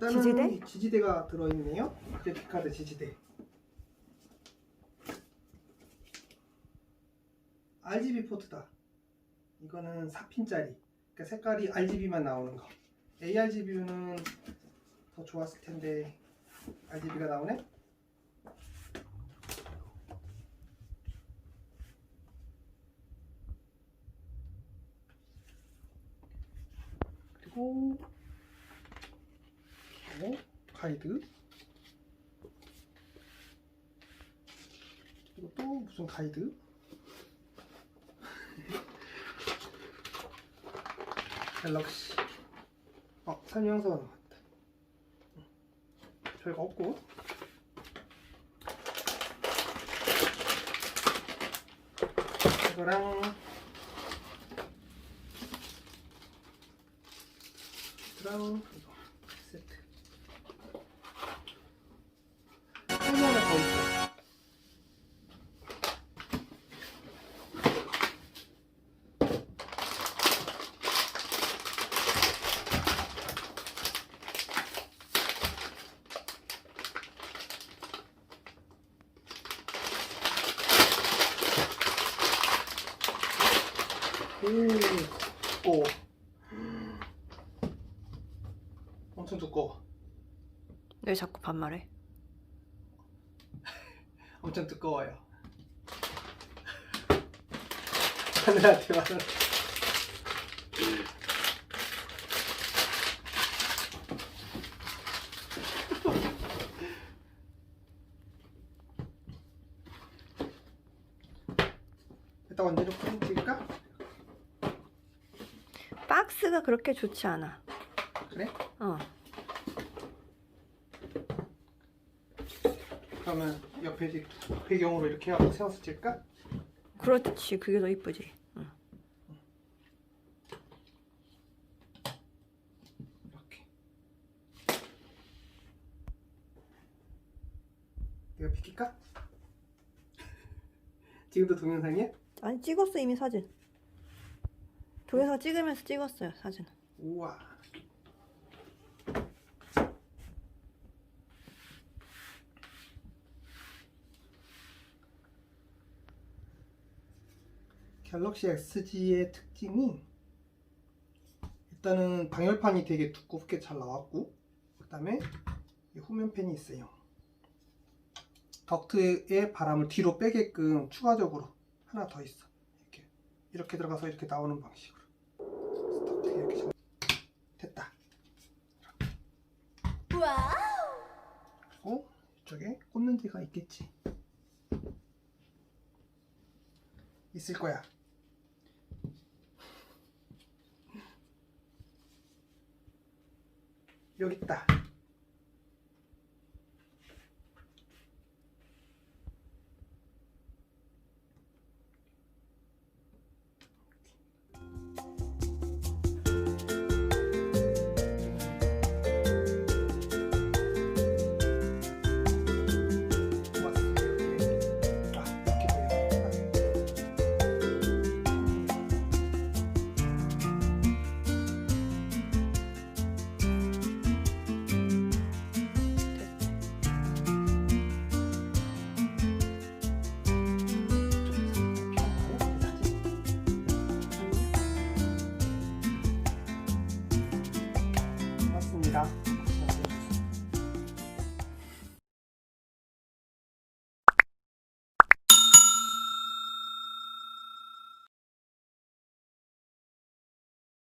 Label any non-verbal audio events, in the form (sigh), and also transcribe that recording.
일단은 지지대? 이 지지대가 들어있네요. 그래픽카드 지지대. RGB 포트다. 이거는 4핀짜리. 그러니까 색깔이 RGB만 나오는 거. ARGB는 더 좋았을 텐데 RGB가 나오네. 그리고 어? 가이드. 그리고 또 무슨 가이드? (laughs) 갤럭시. 어 설명서가 나왔다. 응. 별거 없고. 이거랑 이거랑 이거 오, 오. 엄청 두꺼워. 왜 자꾸 반말해? (laughs) 엄청 두꺼워요. (laughs) 하늘한테 말을. (laughs) 일단 프린트 찍을까? 박스가 그렇게 좋지 않아. 그래? 어. 그러면 옆에 이제 배경으로 이렇게 하고 세워서 찍을까? 그렇지. 그게 더 이쁘지. 응. 이렇게. 이거 비킬까? (laughs) 지금도 동영상이야? 아니 찍었어 이미 사진. 동영상 찍으면서 찍었어요 사진. 우와. 갤럭시 XG의 특징이 일단은 방열판이 되게 두껍게 잘 나왔고 그 다음에 이 후면팬이 있어요. 덕트의 바람을 뒤로 빼게끔 추가적으로 하나 더 있어. 이렇게 이렇게 들어가서 이렇게 나오는 방식으로. 그래서 덕트가 이렇게 잘 됐다. 그리고 이쪽에 꽂는 데가 있겠지. 있을 거야. 여기 있다. 감사합니다.